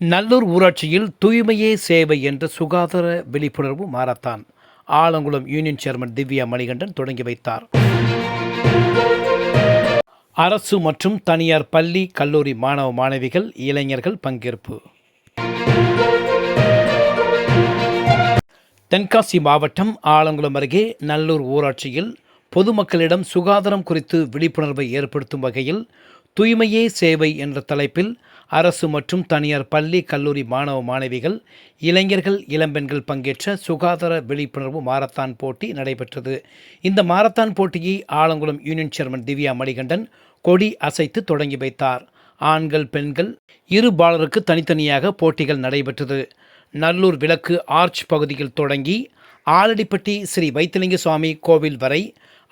நல்லூர் ஊராட்சியில் தூய்மையே சேவை என்ற சுகாதார விழிப்புணர்வு marathon. Alangulam union chairman Divya Manikandan தொடங்கி வைத்தார். அரசு மற்றும் தனியார் பள்ளி கல்லூரி மாணவ மாணவிகள் இளைஞர்கள் பங்கேற்பு. தென்காசி மாவட்டம் ஆலங்குளம் அருகே நல்லூர் ஊராட்சியில் பொதுமக்களிடம் சுகாதாரம் குறித்து விழிப்புணர்வை ஏற்படுத்தும் வகையில் தூய்மையே சேவை என்ற தலைப்பில் அரசு மற்றும் தனியார் பள்ளி கல்லூரி மாணவ மாணவிகள் இளைஞர்கள் இளம்பெண்கள் பங்கேற்ற சுகாதார விழிப்புணர்வு மாரத்தான் போட்டி நடைபெற்றது. இந்த மாரத்தான் போட்டியை ஆலங்குளம் யூனியன் சேர்மன் திவ்யா மணிகண்டன் கொடி அசைத்து தொடங்கி வைத்தார். ஆண்கள் பெண்கள் இரு பாலருக்கு தனித்தனியாக போட்டிகள் நடைபெற்றது. நல்லூர் விளக்கு ஆர்ச் பகுதியில் தொடங்கி ஆலடிப்பட்டி ஸ்ரீ வைத்திலிங்க சுவாமி கோவில் வரை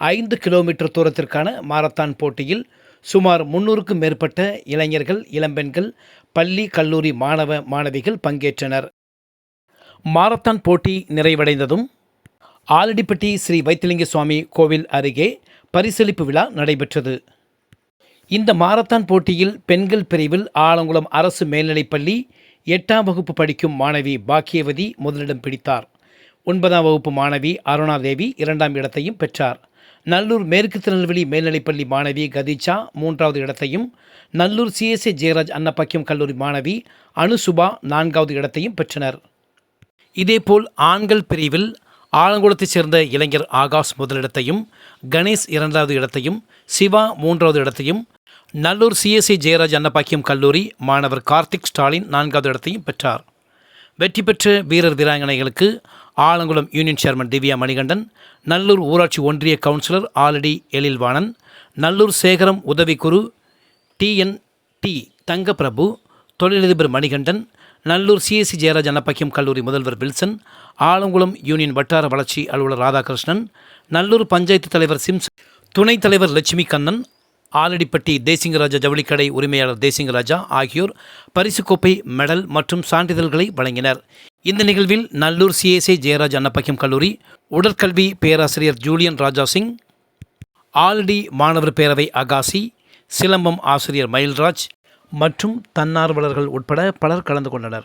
ஐந்து கிலோமீட்டர் தூரத்திற்கான மாரத்தான் போட்டியில் சுமார் முன்னூறுக்கும் மேற்பட்ட இளைஞர்கள் இளம்பெண்கள் பள்ளி கல்லூரி மாணவ மாணவிகள் பங்கேற்றனர். மாரத்தான் போட்டி நிறைவடைந்ததும் ஆலடிப்பட்டி ஸ்ரீ வைத்திலிங்க சுவாமி கோவில் அருகே பரிசளிப்பு விழா நடைபெற்றது. இந்த மாரத்தான் போட்டியில் பெண்கள் பிரிவில் ஆலங்குளம் அரசு மேல்நிலைப்பள்ளி எட்டாம் வகுப்பு படிக்கும் மாணவி பாக்கியவதி முதலிடம் பிடித்தார். ஒன்பதாம் வகுப்பு மாணவி அருணாதேவி இரண்டாம் இடத்தையும் பெற்றார். நல்லூர் மேற்கு திருநெல்வேலி மேல்நிலைப்பள்ளி மாணவி கதிச்சா மூன்றாவது இடத்தையும் நல்லூர் சிஎஸ்ஏ ஜெயராஜ் அன்னப்பாக்கியம் கல்லூரி மாணவி அனுசுபா நான்காவது இடத்தையும் பெற்றனர். இதேபோல் ஆண்கள் பிரிவில் ஆலங்குளத்தைச் சேர்ந்த இளைஞர் ஆகாஷ் முதலிடத்தையும் கணேஷ் இரண்டாவது இடத்தையும் சிவா மூன்றாவது இடத்தையும் நல்லூர் சிஎஸ்சி ஜெயராஜ் அன்னப்பாக்கியம் கல்லூரி மாணவர் கார்த்திக் ஸ்டாலின் நான்காவது இடத்தையும் பெற்றார். வெற்றி பெற்ற வீரர் வீராங்கனைகளுக்கு ஆலங்குளம் யூனியன் சேர்மன் திவ்யா மணிகண்டன் நல்லூர் ஊராட்சி ஒன்றிய கவுன்சிலர் ஆலடி எழில்வாணன் நல்லூர் சேகரம் உதவிக்குரு டிஎன் டி தங்கப்பிரபு தொழிலதிபர் மணிகண்டன் நல்லூர் சிஎஸ்சி ஜெயராஜ் அன்னப்பக்கியம் கல்லூரி முதல்வர் வில்சன் ஆலங்குளம் யூனியன் வட்டார வளர்ச்சி அலுவலர் ராதாகிருஷ்ணன் நல்லூர் பஞ்சாயத்து தலைவர் சிம்ஸ் துணைத் தலைவர் லட்சுமி கண்ணன் ஆலடிப்பட்டி தேசிங்கராஜா ஜவுளிக்கடை உரிமையாளர் தேசிங்கராஜா ஆகியோர் பரிசுக்கோப்பை மெடல் மற்றும் சான்றிதழ்களை வழங்கினர். இந்த நிகழ்வில் நல்லூர் சிஎஸ்ஐ ஜெயராஜ் அன்னப்பக்கியம் கல்லூரி உடற்கல்வி பேராசிரியர் ஜூலியன் ராஜா சிங் ஆல்டி மாணவர் பேரவை அகாசி சிலம்பம் ஆசிரியர் மயில்ராஜ் மற்றும் தன்னார்வலர்கள் உட்பட பலர் கலந்து கொண்டனர்.